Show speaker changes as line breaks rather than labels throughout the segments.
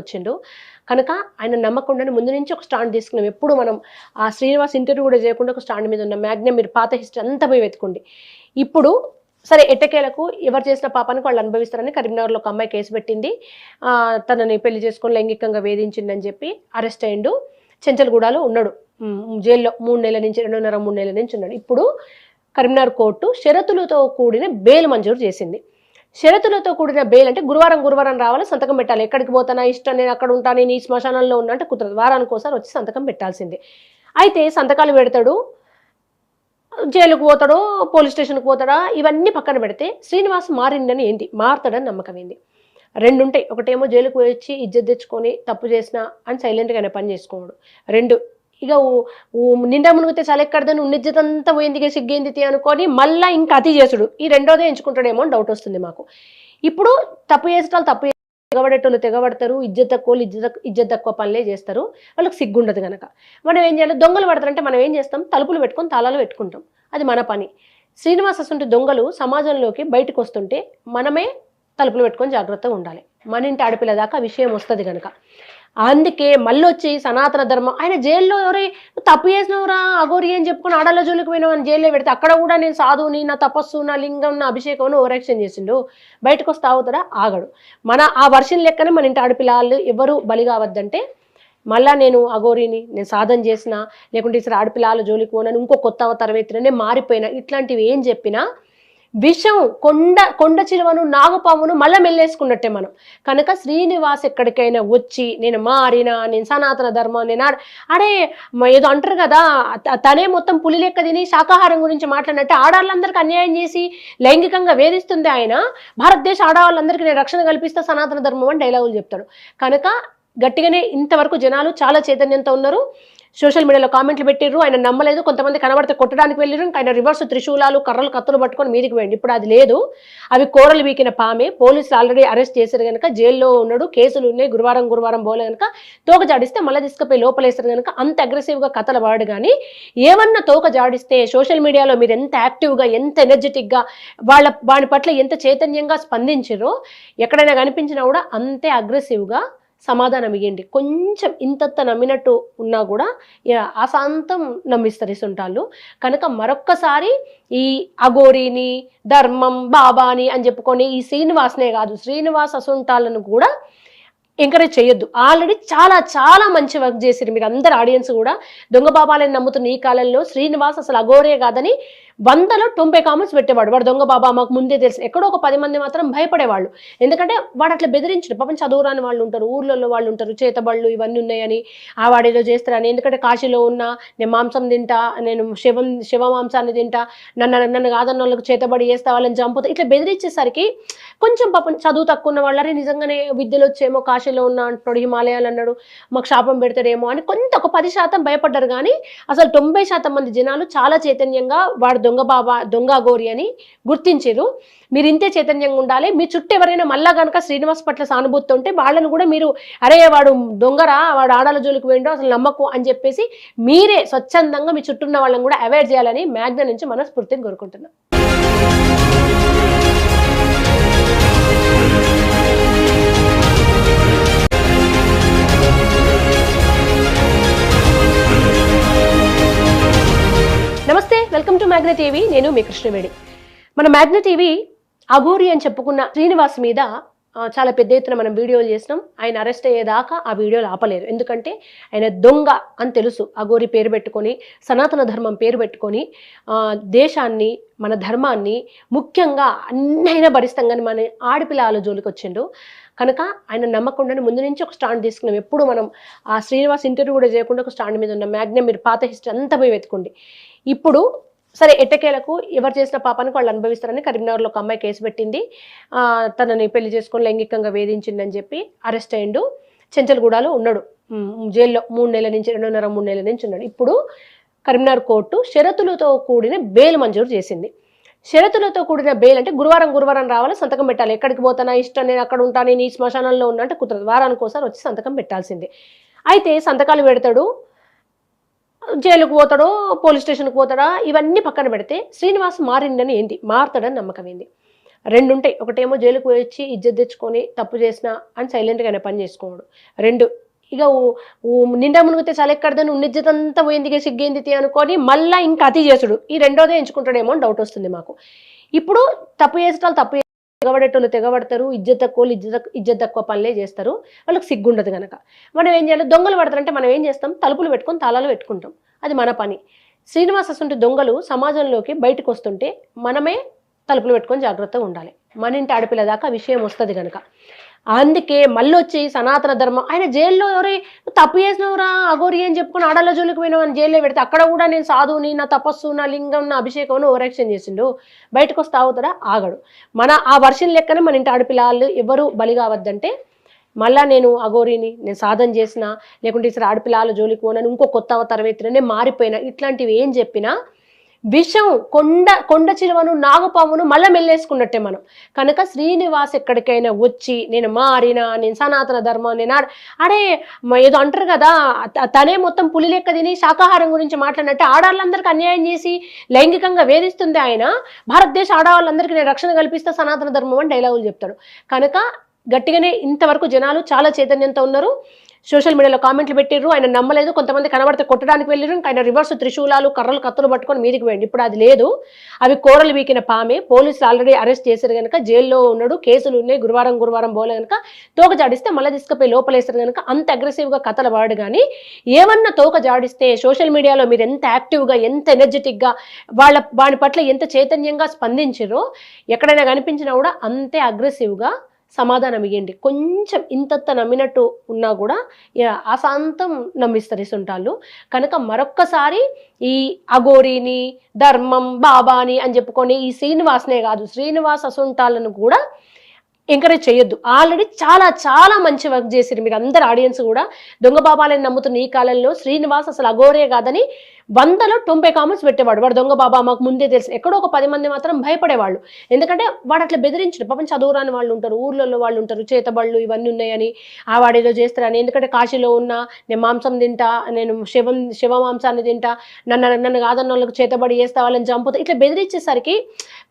వచ్చిండు కనుక ఆయన నమ్మకుండా ముందు నుంచి ఒక స్టాండ్ తీసుకున్నాం. ఎప్పుడు మనం ఆ శ్రీనివాస్ ఇంటర్వ్యూ కూడా చేయకుండా ఒక స్టాండ్ మీద ఉన్న. మ్యాగ్నమ్ మీరు పాత హిస్టరీ అంతా పోయి వెతుకోండి ఇప్పుడు సరే ఎట్టకేలకు ఎవరు చేసిన పాపానికి వాళ్ళు అనుభవిస్తారని కరీంనగర్లో ఒక అమ్మాయి కేసు పెట్టింది. తనని పెళ్ళి చేసుకొని లైంగికంగా వేధించిందని చెప్పి అరెస్ట్ అయ్యిండు. చెంచల్గూడలో ఉన్నాడు. జైల్లో మూడు నెలల నుంచి రెండున్నర మూడు నెలల నుంచి ఉన్నాడు. ఇప్పుడు కరీంనగర్ కోర్టు షరతులతో కూడిన బెయిల్ మంజూరు చేసింది. షరతులతో కూడిన బెయిల్ అంటే గురువారం గురువారం రావాలి సంతకం పెట్టాలి. ఎక్కడికి పోతానా ఇష్టం నేను అక్కడ ఉంటాను నేను ఈ శ్మశానంలో ఉన్నా అంటే కుదరదు. వారానికి ఒకసారి వచ్చి సంతకం పెట్టాల్సిందే. అయితే సంతకాలు పెడతాడు జైలుకు పోతాడో పోలీస్ స్టేషన్కి పోతాడా ఇవన్నీ పక్కన పెడితే శ్రీనివాస్ మారిందని ఏంది? మారుతాడని నమ్మకం ఏంది? రెండు ఉంటాయి ఒకటేమో జైలుకు వచ్చి ఇజ్జత్ తెచ్చుకొని తప్పు చేసిన అని సైలెంట్గా ఆయన పని చేసుకోవడు రెండు ఇక ఊ- నిండా మునిగితే చలెక్కడదని ఉన్నిజ్జతంతా పోయింది ఇక సిగ్గేంది అనుకొని మళ్ళీ ఇంకా అతి చేసుడు. ఈ రెండోదే ఎంచుకుంటాడేమో అని డౌట్ వస్తుంది మాకు. ఇప్పుడు తప్పు చేసేటాలు తప్పు తెగబడేటోళ్ళు తెగబడతారు. ఇజ్జత్ తక్కువ ఇజ్జత్ ఇజ్జత్ తక్కువ పనులే చేస్తారు. వాళ్ళకి సిగ్గుండదు కనుక మనం ఏం చేయాలి? దొంగలు పడతారంటే మనం ఏం చేస్తాం? తలుపులు పెట్టుకొని తాళాలు పెట్టుకుంటాం. అది మన పని. శ్రీనివాస అసంటి దొంగలు సమాజంలోకి బయటకు వస్తుంటే మనమే తలుపులు పెట్టుకొని జాగ్రత్తగా ఉండాలి. మన ఇంటి ఆడపిల్ల దాకా విషయం వస్తుంది కనుక అందుకే మళ్ళీ వచ్చి సనాతన ధర్మం. ఆయన జైల్లో ఎవరే తప్పు చేసినవరా అగోరి అని చెప్పుకొని ఆడల జోలికి పోయినావు అని జైల్లో పెడితే అక్కడ కూడా నేను సాధువుని నా తపస్సు నా లింగం నా అభిషేకం అని ఓవరాక్షన్ చేసిండు. బయటకు వస్తే ఆగుతాడా? ఆగడు. మన ఆ వర్షన్ లెక్కనే మన ఇంటి ఆడపిల్లలు ఎవరు బలి కావద్దంటే మళ్ళా నేను అఘోరిని నేను సాధన చేసిన లేకుంటే ఇసలు ఆడపిల్లల జోలికి పోనని ఇంకో కొత్త అవతారం ఎత్తిన నేను మారిపోయినా ఇట్లాంటివి ఏం చెప్పినా విషం కొండ కొండ చిరువను నాగపామును మళ్ళీ మెల్లేసుకున్నట్టే మనం. కనుక శ్రీనివాస్ ఎక్కడికైనా వచ్చి నేను మారినా నేను సనాతన ధర్మం నేను అరే అడే ఏదో అంటారు కదా తనే మొత్తం పులి లెక్క తిని శాకాహారం గురించి మాట్లాడినట్టే ఆడవాళ్ళందరికీ అన్యాయం చేసి లైంగికంగా వేధిస్తుంది ఆయన. భారతదేశ ఆడవాళ్ళందరికీ నేను రక్షణ కల్పిస్తా సనాతన ధర్మం అని డైలాగులు చెప్తాడు. కనుక గట్టిగానే ఇంతవరకు జనాలు చాలా చైతన్యంతో ఉన్నారు. సోషల్ మీడియాలో కామెంట్లు పెట్టిర్రు. ఆయన నమ్మలేదు. కొంతమంది కనబడితే కొట్టడానికి వెళ్ళిరు ఆయన రివర్స్ త్రిశూలాలు కర్రలు కత్తులు పట్టుకొని మీదికి పోయింది ఇప్పుడు అది లేదు. అవి కోరలు వీకిన పామే. పోలీసులు ఆల్రెడీ అరెస్ట్ చేశారు కనుక జైల్లో ఉన్నాడు. కేసులు ఉన్నాయి. గురువారం గురువారం పోలే కనుక తోక జాడిస్తే మళ్ళీ తీసుకుపోయి లోపలేస్తారు కనుక అంత అగ్రెసివ్గా కథలు వాడు కానీ ఏమన్నా తోక జాడిస్తే సోషల్ మీడియాలో మీరు ఎంత యాక్టివ్గా ఎంత ఎనర్జెటిక్గా వాళ్ళ వాడి పట్ల ఎంత చైతన్యంగా స్పందించారో ఎక్కడైనా కనిపించినా కూడా అంతే అగ్రెసివ్గా సమాధానం ఇవ్వండి కొంచెం ఇంతంత నమ్మినట్టు ఉన్నా కూడా అశాంతం నమ్మిస్తారు ఇసుంటాళ్ళు కనుక మరొక్కసారి ఈ అఘోరిని ధర్మం బాబాని అని చెప్పుకొని ఈ శ్రీనివాస్నే కాదు శ్రీనివాస్ అసుంటాళ్ళను కూడా ఎంకరేజ్ చేయొద్దు. ఆల్రెడీ చాలా చాలా మంచి వర్క్ చేసిరు మీరు అందరు ఆడియన్స్ కూడా. దొంగ బాబాలని నమ్ముతున్న ఈ కాలంలో శ్రీనివాస్ అసలు అఘోరే కాదని వందలో తొంభై కామెంట్స్ పెట్టేవాడు. వాడు దొంగ బాబా మాకు ముందే తెలుసు. ఎక్కడో ఒక పది మంది మాత్రం భయపడేవాళ్ళు. ఎందుకంటే వాడు అట్లా బెదిరించడు. పాపం చదువురాని వాళ్ళు ఉంటారు ఊర్లలో వాళ్ళు ఉంటారు చేతబళ్ళు ఇవన్నీ ఉన్నాయని ఆ వాడేదో చేస్తారని. ఎందుకంటే కాశీలో ఉన్నా నేను మాంసం తింటా నేను శివం శివ మాంసాన్ని తింటా నన్ను నన్ను కాదన్న వాళ్ళకి చేతబడి చేస్తా వాళ్ళని చంపుతా ఇట్లా బెదిరించేసరికి కొంచెం పాపం చదువు తక్కువ ఉన్న వాళ్ళని నిజంగానే విద్యలో వచ్చేమో కాశీలో ఉన్న అంటున్నాడు హిమాలయాలు అన్నాడు మాకు శాపం పెడతాడేమో అని కొంత ఒక పది శాతం భయపడ్డారు. కానీ అసలు తొంభై శాతం మంది జనాలు చాలా చైతన్యంగా వాడు దొంగ బాబా దొంగ గోరి అని గుర్తించారు మీరు ఇంతే చైతన్యంగా ఉండాలి. మీ చుట్టూ ఎవరైనా మళ్ళా కనుక శ్రీనివాస్ పట్ల సానుభూతి ఉంటే వాళ్ళని కూడా మీరు అరే వాడు దొంగరా వాడు ఆడాల జోలికి పోయిండో అసలు నమ్మకు అని చెప్పేసి మీరే స్వచ్ఛందంగా మీ చుట్టూ ఉన్న వాళ్ళని కూడా అవాయిడ్ చేయాలని మ్యాగ్న నుంచి మనస్ఫూర్తిని కోరుకుంటున్నాను టు మ్యాగ్న టీవీ. నేను మీ కృష్ణవేణి. మన మ్యాగ్న టీవీ అఘోరి అని చెప్పుకున్న శ్రీనివాస్ మీద చాలా పెద్ద ఎత్తున మనం వీడియోలు చేసినాం. ఆయన అరెస్ట్ అయ్యేదాకా ఆ వీడియోలు ఆపలేదు. ఎందుకంటే ఆయన దొంగ అని తెలుసు. అఘోరి పేరు పెట్టుకొని సనాతన ధర్మం పేరు పెట్టుకొని దేశాన్ని మన ధర్మాన్ని ముఖ్యంగా అన్నైనా భరిస్తాం కానీ మన ఆడపిల్ల జోలికి వచ్చిండు. కనుక ఆయన నమ్మకుండా ముందు నుంచి ఒక స్టాండ్ తీసుకున్నాం. ఎప్పుడు మనం ఆ శ్రీనివాస్ ఇంటర్వ్యూ కూడా చేయకుండా ఒక స్టాండ్ మీద ఉన్న. మ్యాగ్నమ్ మీరు పాత హిస్టరీ అంతా పోయి వెతుకోండి ఇప్పుడు సరే ఎట్టకేలకు ఎవరు చేసిన పాపానికి వాళ్ళు అనుభవిస్తారని కరీంనగర్లో ఒక అమ్మాయి కేసు పెట్టింది. తనని పెళ్ళి చేసుకొని లైంగికంగా వేధించిందని చెప్పి అరెస్ట్ అయ్యిండు. చెంచల్గూడలో ఉన్నాడు. జైల్లో మూడు నెలల నుంచి రెండున్నర మూడు నెలల నుంచి ఉన్నాడు. ఇప్పుడు కరీంనగర్ కోర్టు షరతులతో కూడిన బెయిల్ మంజూరు చేసింది. షరతులతో కూడిన బెయిల్ అంటే గురువారం గురువారం రావాలి సంతకం పెట్టాలి. ఎక్కడికి పోతానా ఇష్టం నేను అక్కడ ఉంటాను నేను ఈ శ్మశానంలో ఉన్నా అంటే కుదరదు వారానికి ఒకసారి వచ్చి సంతకం పెట్టాల్సిందే. అయితే సంతకాలు పెడతాడు జైలుకు పోతాడో పోలీస్ స్టేషన్కి పోతాడా ఇవన్నీ పక్కన పెడితే శ్రీనివాస్ మారిందని ఏంది? మారతాడని నమ్మకం ఏంది? రెండు ఉంటాయి ఒకటేమో జైలుకు వచ్చి ఇజ్జత్ తెచ్చుకొని తప్పు చేసిన అని సైలెంట్గానే పని చేసుకోవడు రెండు ఇక ఊ- నిండా మునిగితే చలెక్కడదని ఉన్నిజ్జత అంతా పోయింది ఇక సిగ్గేంది అనుకొని మళ్ళీ ఇంకా అతి చేసుడు. ఈ రెండోదే ఎంచుకుంటాడేమో అని డౌట్ వస్తుంది మాకు. ఇప్పుడు తప్పు చేసేటాలు తప్పు తెగబడేటోళ్ళు తెగబడతారు ఇజ్జత్ తక్కువ ఇజ్జత్ ఇజ్జత్ తక్కువ పనులే చేస్తారు. వాళ్ళకి సిగ్గుండదు కనుక మనం ఏం చేయాలి? దొంగలు పడతారంటే మనం ఏం చేస్తాం? తలుపులు పెట్టుకొని తాళాలు పెట్టుకుంటాం. అది మన పని. శ్రీనివాస అసంటి దొంగలు సమాజంలోకి బయటకు వస్తుంటే మనమే తలుపులు పెట్టుకొని జాగ్రత్తగా ఉండాలి. మన ఇంటి ఆడపిల్ల దాకా విషయం వస్తుంది కనుక అందుకే మళ్ళీ వచ్చి సనాతన ధర్మం. ఆయన జైల్లో ఎవరే తప్పు చేసినవరా? అగోరి అని చెప్పుకుని ఆడల జోలికి పోయినావు అని జైల్లో పెడితే అక్కడ కూడా నేను సాధువుని నా తపస్సు నా లింగం నా అభిషేకం ఓవరాక్షన్ చేసిండు. బయటకు వస్తే ఆగడు. మన ఆ వర్షన్ లెక్కనే మన ఇంటి ఆడపిల్లలు ఎవరు బలి కావద్దంటే మళ్ళా నేను అఘోరిని నేను సాధన చేసిన లేకుంటే ఇసలు ఆడపిల్లల జోలికి పోనని ఇంకో కొత్త అవతారం ఎత్తిన నేను మారిపోయినా ఇట్లాంటివి ఏం చెప్పినా విషం కొండ కొండ చిరువను నాగపామును మళ్ళీ మెల్లేసుకున్నట్టే మనం. కనుక శ్రీనివాస్ ఎక్కడికైనా వచ్చి నేను మారినా నేను సనాతన ధర్మం నేను అడే ఏదో అంటారు కదా తనే మొత్తం పులి లెక్క తిని శాకాహారం గురించి మాట్లాడినట్టే ఆడవాళ్ళందరికీ అన్యాయం చేసి లైంగికంగా వేధిస్తుంది ఆయన. భారతదేశ ఆడవాళ్ళందరికీ నేను రక్షణ కల్పిస్తా సనాతన ధర్మం అని డైలాగులు చెప్తాడు. కనుక గట్టిగానే ఇంతవరకు జనాలు చాలా చైతన్యంతో ఉన్నారు. సోషల్ మీడియాలో కామెంట్లు పెట్టిర్రు. ఆయన నమ్మలేదు. కొంతమంది కనబడితే కొట్టడానికి వెళ్ళిరు ఆయన రివర్స్ త్రిశూలాలు కర్రలు కత్తులు పట్టుకొని మీదికి పోయింది ఇప్పుడు అది లేదు. అవి కోరలు వీకిన పామే. పోలీసులు ఆల్రెడీ అరెస్ట్ చేశారు కనుక జైల్లో ఉన్నాడు. కేసులు ఉన్నాయి. గురువారం గురువారం పోలే కనుక తోక జాడిస్తే మళ్ళీ తీసుకుపోయి లోపలేస్తారు కనుక అంత అగ్రెసివ్గా కథలు వాడు కానీ ఏమన్నా తోక జాడిస్తే సోషల్ మీడియాలో మీరు ఎంత యాక్టివ్గా ఎంత ఎనర్జెటిక్గా వాళ్ళ వాడి పట్ల ఎంత చైతన్యంగా స్పందించారో ఎక్కడైనా కనిపించినా కూడా అంతే అగ్రెసివ్గా సమాధానం ఇవ్వండి కొంచెం ఇంతంత నమ్మినట్టు ఉన్నా కూడా అశాంతం నమ్మిస్తారు ఇసుంటాళ్ళు కనుక మరొక్కసారి ఈ అఘోరిని ధర్మం బాబాని అని చెప్పుకొని ఈ శ్రీనివాస్నే కాదు శ్రీనివాస్ సుంటాళ్ళను కూడా ఎంకరేజ్ చేయొద్దు. ఆల్రెడీ చాలా చాలా మంచి వర్క్ చేసిరు మీరు అందరు ఆడియన్స్ కూడా. దొంగ బాబాలని నమ్ముతున్న ఈ కాలంలో శ్రీనివాస్ అసలు అఘోరే కాదని వందలో తొంభై కామెంట్స్ పెట్టేవాడు. వాడు దొంగ బాబా మాకు ముందే తెలుసు. ఎక్కడో ఒక పది మంది మాత్రం భయపడేవాళ్ళు. ఎందుకంటే వాడు అట్లా బెదిరించడు. పాపం చదువురాని వాళ్ళు ఉంటారు ఊర్లలో వాళ్ళు ఉంటారు చేతబళ్ళు ఇవన్నీ ఉన్నాయని ఆ వాడేదో చేస్తారని. ఎందుకంటే కాశీలో ఉన్నా నేను మాంసం తింటా నేను శివం శివ మాంసాన్ని తింటా నన్ను నన్ను కాదన్న వాళ్ళకి చేతబడి చేస్తా వాళ్ళని చంపుతా ఇట్లా బెదిరించేసరికి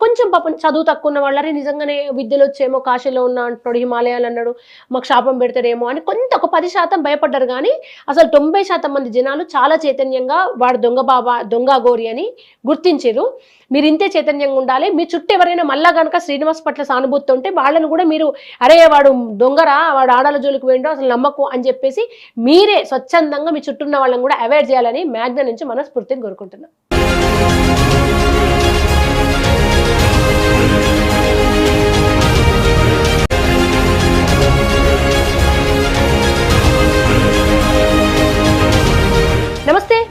కొంచెం పాపం చదువు తక్కువ ఉన్న వాళ్ళని నిజంగానే విద్యలో వచ్చేమో కాశీలో ఉన్న అంటున్నాడు హిమాలయాలు అన్నాడు మాకు శాపం పెడతాడేమో అని కొంత ఒక పది శాతం భయపడ్డారు. కానీ అసలు తొంభై శాతం మంది జనాలు చాలా చైతన్యంగా వాడు దొంగ బాబా దొంగ గోరి అని గుర్తించారు మీరు ఇంతే చైతన్యంగా ఉండాలి. మీ చుట్టూ ఎవరైనా మళ్ళా కనుక శ్రీనివాస్ పట్ల సానుభూతి ఉంటే వాళ్ళని కూడా మీరు అరే వాడు దొంగరా వాడు ఆడాల జోలికి వేయండు అసలు నమ్మకు అని చెప్పేసి మీరే స్వచ్ఛందంగా మీ చుట్టూ ఉన్న వాళ్ళని కూడా అవాయిడ్ చేయాలని మ్యాగ్న నుంచి మనస్ఫూర్తిని కోరుకుంటున్నాం.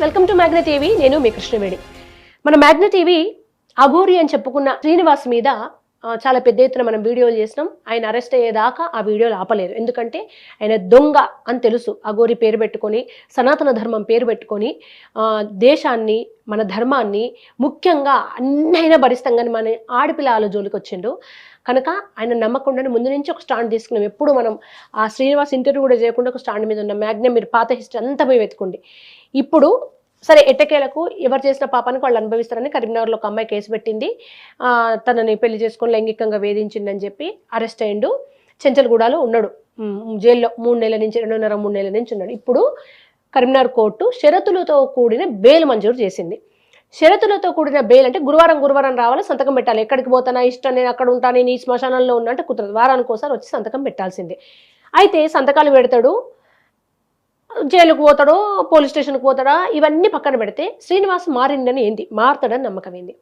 Welcome to Magnet TV. నేను మీ కృష్ణవేణి. మన మ్యాగ్నెట్ టీవీ అఘోరి అని చెప్పుకున్న శ్రీనివాస్ మీద చాలా పెద్ద ఎత్తున మనం వీడియోలు చేసినాం. ఆయన అరెస్ట్ అయ్యేదాకా ఆ వీడియోలు ఆపలేదు. ఎందుకంటే ఆయన దొంగ అని తెలుసు. అఘోరి పేరు పెట్టుకొని సనాతన ధర్మం పేరు పెట్టుకొని దేశాన్ని మన ధర్మాన్ని ముఖ్యంగా అన్నైనా భరిస్తాం. కానీ మన ఆడపిల్ల జోలికి వచ్చిండు. కనుక ఆయన నమ్మకుండా ముందు నుంచి ఒక స్టాండ్ తీసుకున్నాం. ఎప్పుడు మనం ఆ శ్రీనివాస్ ఇంటర్వ్యూ కూడా చేయకుండా ఒక స్టాండ్ మీద ఉన్న. మ్యాగ్నమ్ మీరు పాత హిస్టరీ అంతా పోయి వెతుకోండి ఇప్పుడు సరే ఎట్టకేలకు ఎవరు చేసిన పాపానికి వాళ్ళు అనుభవిస్తారని కరీంనగర్లో ఒక అమ్మాయి కేసు పెట్టింది. తనని పెళ్ళి చేసుకొని లైంగికంగా వేధించిందని చెప్పి అరెస్ట్ అయ్యిండు. చెంచల్గూడలో ఉన్నాడు. జైల్లో మూడు నెలల నుంచి రెండున్నర మూడు నెలల నుంచి ఉన్నాడు. ఇప్పుడు కరీంనగర్ కోర్టు షరతులతో కూడిన బెయిల్ మంజూరు చేసింది. షరతులతో కూడిన బెయిల్ అంటే గురువారం గురువారం రావాలి సంతకం పెట్టాలి. ఎక్కడికి పోతానా ఇష్టం నేను అక్కడ ఉంటాను నేను ఈ శ్మశానంలో ఉన్నా అంటే కుదరదు. వారానికి ఒకసారి వచ్చి సంతకం పెట్టాల్సిందే. అయితే సంతకాలు పెడతాడు జైలుకు పోతాడో పోలీస్ స్టేషన్కి పోతాడా ఇవన్నీ పక్కన పెడితే శ్రీనివాస్ మారిందని ఏంది? మారుతాడని నమ్మకం ఏంది?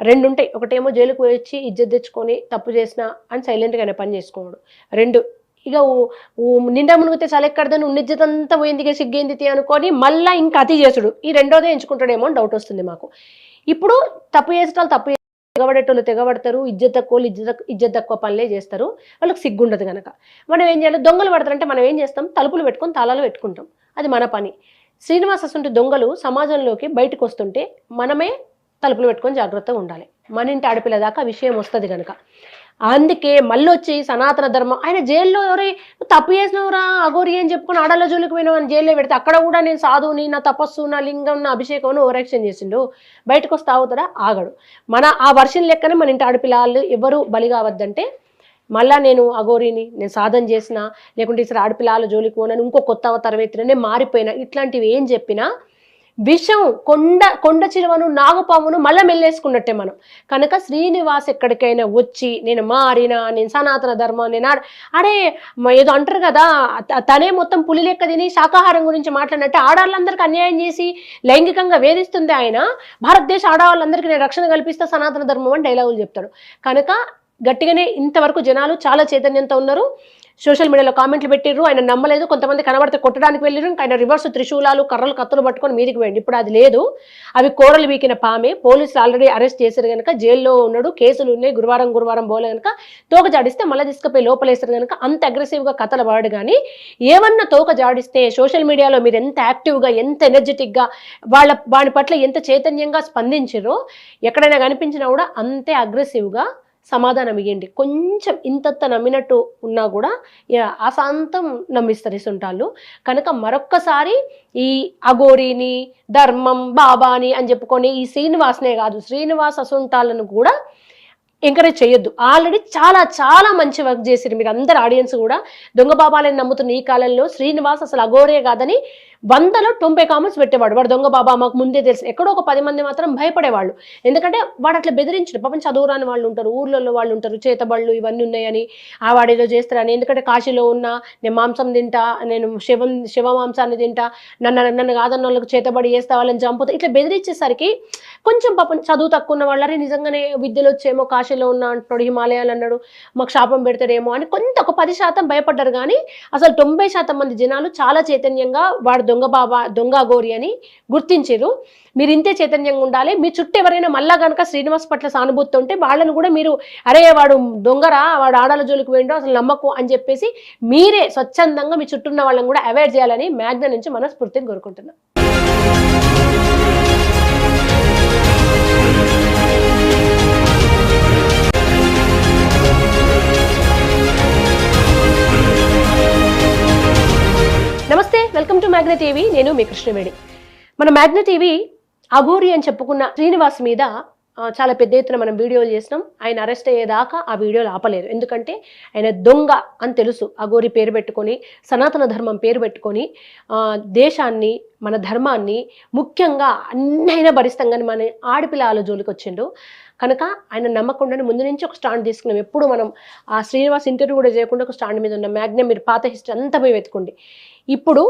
రెండు ఉంటాయి ఒకటేమో జైలుకు వచ్చి ఇజ్జత్ తెచ్చుకొని తప్పు చేసిన అని సైలెంట్గానే పని చేసుకోవడం రెండు ఇక నిండా మునిగితే చలెక్కడదని ఉన్నిజ్జతంతా పోయింది ఇక సిగ్గేంది అనుకొని మళ్ళీ ఇంకా అతి చేసుడు. ఈ రెండోదే ఎంచుకుంటాడేమో అని డౌట్ వస్తుంది మాకు. ఇప్పుడు తప్పు చేసేటాలు తప్పు తెగబడేటోళ్ళు తెగబడతారు. ఇజ్జత్ తక్కువ ఇజ్జత్ ఇజ్జత్ తక్కువ పనులే చేస్తారు. వాళ్ళకి సిగ్గుండదు కనుక మనం ఏం చేయాలి? దొంగలు పడతారంటే మనం ఏం చేస్తాం? తలుపులు పెట్టుకొని తాళాలు పెట్టుకుంటాం. అది మన పని. శ్రీనివాస్ అసంటి దొంగలు సమాజంలోకి బయటకు వస్తుంటే మనమే తలుపులు పెట్టుకొని జాగ్రత్తగా ఉండాలి. మన ఇంటి ఆడపిల్ల దాకా విషయం వస్తుంది కనుక అందుకే మళ్ళీ వచ్చి సనాతన ధర్మం. ఆయన జైల్లో ఎవరి తప్పు చేసినవరా అగోరి అని చెప్పుకొని ఆడల జోలికి పోయినావు అని జైల్లో పెడితే అక్కడ కూడా నేను సాధువుని నా తపస్సు నా లింగం నా అభిషేకం అని ఓవరాక్షన్ చేసిండు. బయటకు వస్తే ఆగుతాడా? ఆగడు. మన ఆ వర్షన్ లెక్కనే మన ఇంటి ఆడపిల్లలు ఎవరు బలి కావద్దంటే మళ్ళా నేను అఘోరిని నేను సాధన చేసిన లేకుంటే ఇసలు ఆడపిల్లల జోలికి పోనని ఇంకో కొత్త అవతారం ఎత్తిన నేను మారిపోయినా ఇట్లాంటివి ఏం చెప్పినా విషం కొండ కొండ చిరువను నాగపామును మళ్ళీ మెల్లేసుకున్నట్టే మనం. కనుక శ్రీనివాస్ ఎక్కడికైనా వచ్చి నేను మారినా నేను సనాతన ధర్మం నేను అరే అడే మ- ఏదో అంటారు కదా తనే మొత్తం పులి లెక్క తిని శాకాహారం గురించి మాట్లాడినట్టే ఆడవాళ్ళందరికీ అన్యాయం చేసి లైంగికంగా వేధిస్తుంది ఆయన. భారతదేశ ఆడవాళ్ళందరికీ నేను రక్షణ కల్పిస్తా సనాతన ధర్మం అని డైలాగులు చెప్తాడు. కనుక గట్టిగానే ఇంతవరకు జనాలు చాలా చైతన్యంతో ఉన్నారు. సోషల్ మీడియాలో కామెంట్లు పెట్టిర్రు. ఆయన నమ్మలేదు. కొంతమంది కనబడితే కొట్టడానికి వెళ్ళిరు ఆయన రివర్స్ త్రిశూలాలు కర్రలు కత్తులు పట్టుకొని మీదికి పోయింది ఇప్పుడు అది లేదు. అవి కోరలు వీకిన పామే. పోలీసులు ఆల్రెడీ అరెస్ట్ చేశారు కనుక జైల్లో ఉన్నాడు. కేసులు ఉన్నాయి. గురువారం గురువారం పోలే కనుక తోక జాడిస్తే మళ్ళీ తీసుకుపోయి లోపలేస్తారు కనుక అంత అగ్రెసివ్గా కథలు వాడు కానీ ఏమన్నా తోక జాడిస్తే సోషల్ మీడియాలో మీరు ఎంత యాక్టివ్గా ఎంత ఎనర్జెటిక్గా వాళ్ళ వాడి పట్ల ఎంత చైతన్యంగా స్పందించారో ఎక్కడైనా కనిపించినా కూడా అంతే అగ్రెసివ్గా సమాధానం ఇవ్వండి కొంచెం ఇంతంత నమ్మినట్టు ఉన్నా కూడా అశాంతం నమ్మిస్తారు ఇసుంటాళ్ళు కనుక మరొక్కసారి ఈ అఘోరిని ధర్మం బాబాని అని చెప్పుకొని ఈ శ్రీనివాస్నే కాదు శ్రీనివాస్ అసుంటాలను కూడా ఎంకరేజ్ చేయొద్దు. ఆల్రెడీ చాలా చాలా మంచి వర్క్ చేసిరు మీరు అందరు ఆడియన్స్ కూడా. దొంగ బాబాలని నమ్ముతున్న ఈ కాలంలో శ్రీనివాస్ అసలు అఘోరే కాదని వందలో తొంభై కామెంట్స్ పెట్టేవాడు. వాడు దొంగ బాబా మాకు ముందే తెలుసు. ఎక్కడో ఒక పది మంది మాత్రం భయపడేవాళ్ళు. ఎందుకంటే వాడు అట్లా బెదిరించడు. పాపం చదువురాని వాళ్ళు ఉంటారు ఊర్లలో వాళ్ళు ఉంటారు చేతబళ్ళు ఇవన్నీ ఉన్నాయని ఆ వాడేదో చేస్తారని. ఎందుకంటే కాశీలో ఉన్న నేను మాంసం తింటా నేను శివం శివ మాంసాన్ని తింటా నన్ను నన్ను కాదన్న వాళ్ళకి చేతబడి చేస్తా వాళ్ళని చంపుతా ఇట్లా బెదిరించేసరికి కొంచెం పాపం చదువు తక్కువ ఉన్న వాళ్ళని నిజంగానే విద్యలో వచ్చేమో కాశీలో ఉన్న అంటున్నాడు హిమాలయాలు అన్నాడు మాకు శాపం పెడతాడేమో అని కొంత ఒక పది శాతం భయపడ్డారు. కానీ అసలు తొంభై శాతం మంది జనాలు చాలా చైతన్యంగా వాడు దొంగ బాబా దొంగ గోరి అని గుర్తించారు మీరు ఇంతే చైతన్యంగా ఉండాలి. మీ చుట్టూ ఎవరైనా మళ్ళా కనుక శ్రీనివాస్ పట్ల సానుభూతి ఉంటే వాళ్ళని కూడా మీరు అరే వాడు దొంగరా వాడు ఆడాల జోలికి వేయండు అసలు నమ్మకు అని చెప్పేసి మీరే స్వచ్ఛందంగా మీ చుట్టూ ఉన్న వాళ్ళని కూడా అవాయిడ్ చేయాలని మ్యాగ్న నుంచి మనస్ఫూర్తిని కోరుకుంటున్నాను వెల్కమ్ టు మ్యాగ్న టీవీ నేను మీ కృష్ణవేణి. మన మ్యాగ్న టీవీ అఘోరి అని చెప్పుకున్న శ్రీనివాస్ మీద చాలా పెద్ద ఎత్తున మనం వీడియోలు చేసినాం. ఆయన అరెస్ట్ అయ్యేదాకా ఆ వీడియోలు ఆపలేదు. ఎందుకంటే ఆయన దొంగ అని తెలుసు. అఘోరి పేరు పెట్టుకొని సనాతన ధర్మం పేరు పెట్టుకొని దేశాన్ని మన ధర్మాన్ని ముఖ్యంగా అన్నైనా భరిస్తాం కానీ మన ఆడపిల్లల జోలికి వచ్చిండు. కనుక ఆయన నమ్మకుండానే ముందు నుంచి ఒక స్టాండ్ తీసుకున్నాం. ఎప్పుడు మనం ఆ శ్రీనివాస్ ఇంటర్వ్యూ కూడా చేయకుండా ఒక స్టాండ్ మీద ఉన్న మ్యాగ్నమ్ మీరు పాత హిస్టరీ అంతా పోయి వెతుకోండి. ఇప్పుడు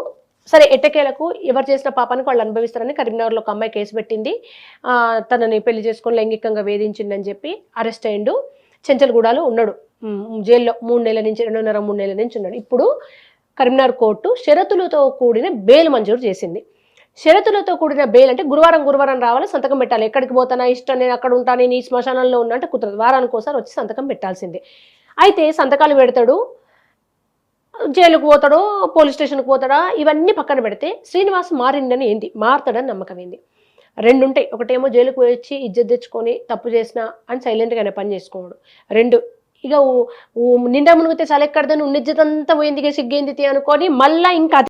సరే ఎట్టకేలకు ఎవరు చేసిన పాపానికి వాళ్ళు అనుభవిస్తారని కరీంనగర్లో ఒక అమ్మాయి కేసు పెట్టింది. తనని పెళ్ళి చేసుకొని లైంగికంగా వేధించిందని చెప్పి అరెస్ట్ అయ్యిండు. చెంచల్గూడలో ఉన్నాడు. జైల్లో మూడు నెలల నుంచి రెండున్నర మూడు నెలల నుంచి ఉన్నాడు. ఇప్పుడు కరీంనగర్ కోర్టు షరతులతో కూడిన బెయిల్ మంజూరు చేసింది. షరతులతో కూడిన బెయిల్ అంటే గురువారం గురువారం రావాలి సంతకం పెట్టాలి. ఎక్కడికి పోతానా ఇష్టం నేను అక్కడ ఉంటాను నేను ఈ శ్మశానంలో ఉన్నా అంటే కుదరదు. వారానికి ఒకసారి వచ్చి సంతకం పెట్టాల్సిందే. అయితే సంతకాలు పెడతాడు జైలుకు పోతాడో పోలీస్ స్టేషన్కి పోతాడా ఇవన్నీ పక్కన పెడితే శ్రీనివాస్ మారిండని ఏంది మారుతాడని నమ్మకం ఏంది రెండు ఉంటాయి ఒకటేమో జైలుకు పోయి వచ్చి ఇజ్జత్ తెచ్చుకొని తప్పు చేసిన అని సైలెంట్గా పని చేసుకోవడు రెండు ఇక నిండా మునిగితే చలెక్కడదని ఉన్న ఇజ్జత్ అంతా పోయింది సిగ్గేంది అనుకొని మళ్ళీ ఇంకా